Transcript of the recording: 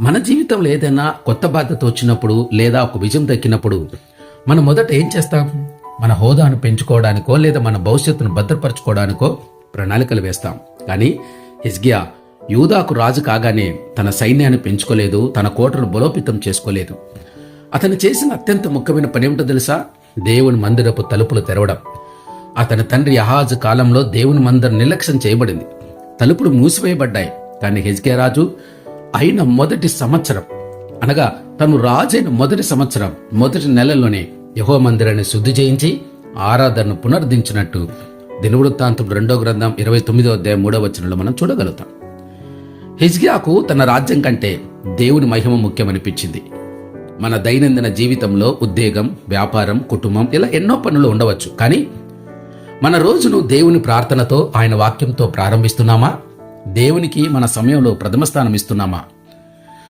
మన జీవితంలో ఏదైనా కొత్త బాధ్యత వచ్చినప్పుడు లేదా ఒక విజయం దక్కినప్పుడు మనం మొదట ఏం చేస్తాం? మన హోదాను పెంచుకోవడానికో లేదా మన భవిష్యత్తును భద్రపరచుకోవడానికో ప్రణాళికలు వేస్తాం. కానీ హిజ్గియా యూదాకు రాజు కాగానే తన సైన్యాన్ని పెంచుకోలేదు తన కోటను బలోపేతం చేసుకోలేదు. అతను చేసిన అత్యంత ముఖ్యమైన పని ఏమిటో తెలుసా? దేవుని మందిరపు తలుపులు తెరవడం. అతని తండ్రి అహాజ్ కాలంలో దేవుని మందిరం నిర్లక్ష్యం చేయబడింది. తలుపులు మూసివేయబడ్డాయి. కానీ హెజ్కే రాజు అయిన మొదటి సంవత్సరం. అనగా తను రాజైన మొదటి సంవత్సరం మొదటి నెలలోనే యహో మందిరాన్ని శుద్ధి చేయించి ఆరాధనను పునరుద్ధరించినట్టు దినవృత్తాంతం రెండో గ్రంథం ఇరవై తొమ్మిదో అధ్యాయం మూడో వచనంలో మనం చూడగలుగుతాం. హిజ్గియాకు తన రాజ్యం కంటే దేవుని మహిమ ముఖ్యమనిపించింది. మన దైనందిన జీవితంలో ఉద్యోగం వ్యాపారం కుటుంబం ఇలా ఎన్నో పనులు ఉండవచ్చు. కానీ మన రోజును దేవుని ప్రార్థనతో ఆయన వాక్యంతో ప్రారంభిస్తున్నామా? దేవునికి మన సమయంలో ప్రథమ స్థానం ఇస్తున్నామా?